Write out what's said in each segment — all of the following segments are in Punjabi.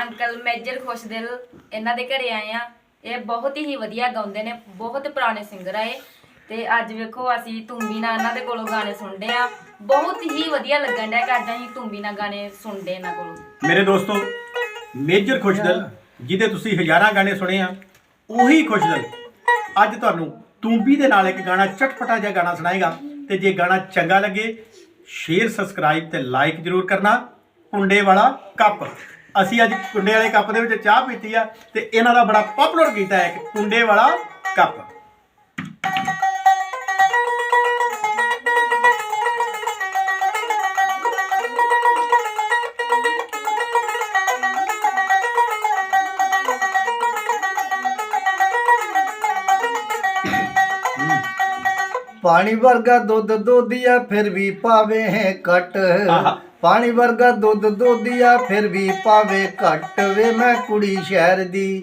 ਅੰਕਲ ਮੇਜਰ ਖੁਸ਼ਦਿਲ ਇਹਨਾਂ ਦੇ ਘਰੇ ਆਏ ਆ। ਇਹ ਬਹੁਤ ਹੀ ਵਧੀਆ ਗਾਉਂਦੇ ਨੇ, ਬਹੁਤ ਪੁਰਾਣੇ ਸਿੰਗਰ ਆ ਇਹ। ਤੇ ਅੱਜ ਵੇਖੋ ਅਸੀਂ ਤੁੰਬੀ ਨਾਲ ਇਹਨਾਂ ਦੇ ਕੋਲੋਂ ਗਾਣੇ ਸੁਣਦੇ ਆ। ਬਹੁਤ ਹੀ ਵਧੀਆ ਲੱਗਣ ਡਿਆ ਕਿ ਅੱਜ ਅਸੀਂ ਤੁੰਬੀ ਨਾਲ ਗਾਣੇ ਸੁਣਦੇ ਇਹਨਾਂ ਕੋਲੋਂ। ਮੇਰੇ ਦੋਸਤੋ, ਮੇਜਰ ਖੁਸ਼ਦਲ, ਜਿਹਦੇ ਤੁਸੀਂ ਹਜ਼ਾਰਾਂ ਗਾਣੇ ਸੁਣੇ ਆ, ਉਹੀ ਖੁਸ਼ਦਲ ਅੱਜ ਤੁਹਾਨੂੰ ਤੂੰਬੀ ਦੇ ਨਾਲ ਇੱਕ ਗਾਣਾ ਚਟਪਟਾ ਜਿਹਾ ਗਾਣਾ ਸੁਣਾਏਗਾ। ਤੇ ਜੇ ਗਾਣਾ ਚੰਗਾ ਲੱਗੇ ਸ਼ੇਅਰ ਸਬਸਕ੍ਰਾਈਬ ਤੇ ਲਾਈਕ ਜਰੂਰ ਕਰਨਾ। ਕੁੰਡੇ ਵਾਲਾ ਕੱਪ। ਅਸੀਂ ਅੱਜ ਕੁੰਡੇ ਵਾਲੇ ਕੱਪ ਦੇ ਵਿੱਚ ਚਾਹ ਪੀਤੀ ਆ ਤੇ ਇਹਨਾਂ ਦਾ ਬੜਾ ਪਪੂਲਰ ਗੀਤ ਹੈ ਇੱਕ ਕੁੰਡੇ ਵਾਲਾ ਕੱਪ ਪਾਣੀ ਵਰਗਾ ਦੁੱਧ ਦੋਧੀਆ ਫਿਰ ਵੀ ਪਾਵੇ ਆਹਾ। ਪਾਣੀ ਵਰਗਾ ਦੁੱਧ ਦੋਧੀਆ ਫਿਰ ਵੀ ਪਾਵੇ ਘਟ ਵੇ ਮੈਂ ਕੁੜੀ ਸ਼ਹਿਰ ਦੀ।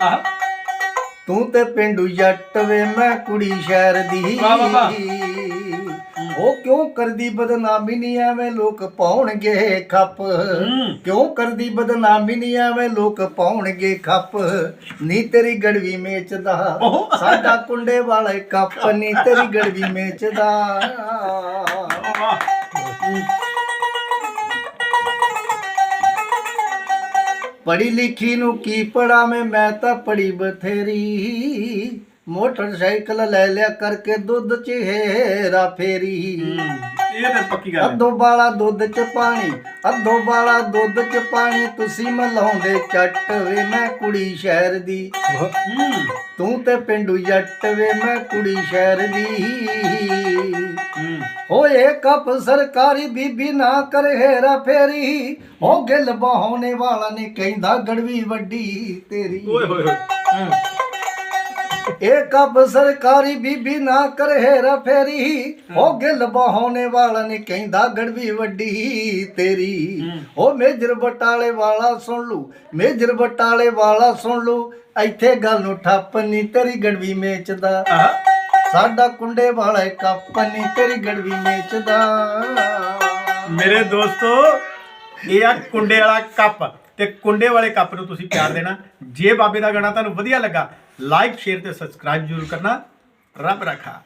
ਤੂੰ ਤੇ ਪਿੰਡੂ ਜੱਟ ਵੇ ਮੈਂ ਕੁੜੀ ਸ਼ਹਿਰ ਦੀ। ਉਹ ਕਿਉਂ ਕਰਦੀ ਬਦਨਾਮੀ ਨਹੀਂ ਐਵੇਂ ਲੋਕ ਪਾਉਣਗੇ ਖੱਪ। ਕਿਉਂ ਕਰਦੀ ਬਦਨਾਮੀ ਨਹੀਂ ਐਵੇਂ ਲੋਕ ਪਾਉਣਗੇ ਖੱਪ? ਨੀ ਤੇਰੀ ਗੜਵੀ ਮੇਚਦਾ। ਸਾਡਾ ਕੁੰਡੇ ਵਾਲਾ ਕੱਪ ਨੀ ਤੇਰੀ ਗੜਵੀ ਮੇਚਦਾ। ਪੜੀ ਲਿਖੀ ਨੂੰ ਕੀ ਪੜਾਵੇਂ ਮੈਂ ਤਾਂ ਪੜੀ ਬਥੇਰੀ। ਮੋਟਰਸਾਈਕਲ ਲੈ ਲਿਆ ਕਰਕੇ ਦੁੱਧ ਚ ਹੇਰਾ ਫੇਰੀ ਇਹ ਤਾਂ ਪੱਕੀ ਗੱਲ ਅੱਧੋ ਬਾਲਾ ਦੁੱਧ ਚ ਪਾਣੀ ਅੱਧੋ ਬਾਲਾ ਦੁੱਧ ਚ ਪਾਣੀ ਤੁਸੀਂ ਮਲਾਉਂਦੇ ਚੱਟ ਵੇ ਮੈਂ ਕੁੜੀ ਸ਼ਹਿਰ ਦੀ। ਤੂੰ ਤੇ ਪਿੰਡੂ ਜੱਟ ਵੇ ਮੈਂ ਕੁੜੀ ਸ਼ਹਿਰ ਦੀ। ਹੂੰ ਓਏ ਕੱਪ ਸਰਕਾਰੀ ਬੀਬੀ ਨਾ ਕਰੇ ਹੇਰਾ ਫੇਰੀ। ਉਹ ਗਿੱਲ ਬਹਾਉਣੇ ਵਾਲਾ ਨੇ ਕਹਿੰਦਾ ਗੜਵੀ ਵੱਡੀ ਤੇਰੀ। ਓਏ ਹੋਏ ਹੋਏ। ਹੂੰ ਇਹ ਕੱਪ ਸਰਕਾਰੀ ਬੀਬੀ ਨਾ ਕਰੇ ਹੇਰਾ ਫੇਰੀ। ਉਹ ਗਿੱਲ ਬਹਾਉਣੇ ਵਾਲਾ ਨੇ ਕਹਿੰਦਾ ਗੜਵੀ ਵੱਡੀ ਤੇਰੀ। ਹੂੰ। ਉਹ ਮੇਜਰ ਬਟਾਲੇ ਵਾਲਾ ਸੁਣ ਲੂ ਮੇਜਰ ਬਟਾਲੇ ਵਾਲਾ ਸੁਣ ਲੂ। ਇੱਥੇ ਗੱਲ ਨੂੰ ਠੱਪ ਨੀ ਤੇਰੀ ਗੜਵੀ ਮੇਚਦਾ। ਆਹ। ਸਾਡਾ ਕੁੰਡੇ ਵਾਲਾ ਕੱਪ ਨੀ ਤੇਰੀ ਗੜਵੀ ਮੇਚਦਾ ਮੇਰੇ ਦੋਸਤੋ, ਇਹ ਆ ਕੁੰਡੇ ਵਾਲਾ ਕੱਪ ਤੇ ਕੁੰਡੇ ਵਾਲੇ ਕੱਪ ਨੂੰ ਤੁਸੀਂ ਪਿਆਰ ਦੇਣਾ। ਜੇ ਬਾਬੇ ਦਾ ਗਾਣਾ ਤੁਹਾਨੂੰ ਵਧੀਆ ਲੱਗਾ ਲਾਈਕ ਸ਼ੇਅਰ ਤੇ ਸਬਸਕ੍ਰਾਈਬ ਜ਼ਰੂਰ ਕਰਨਾ। ਰੱਬ ਰੱਖਾ।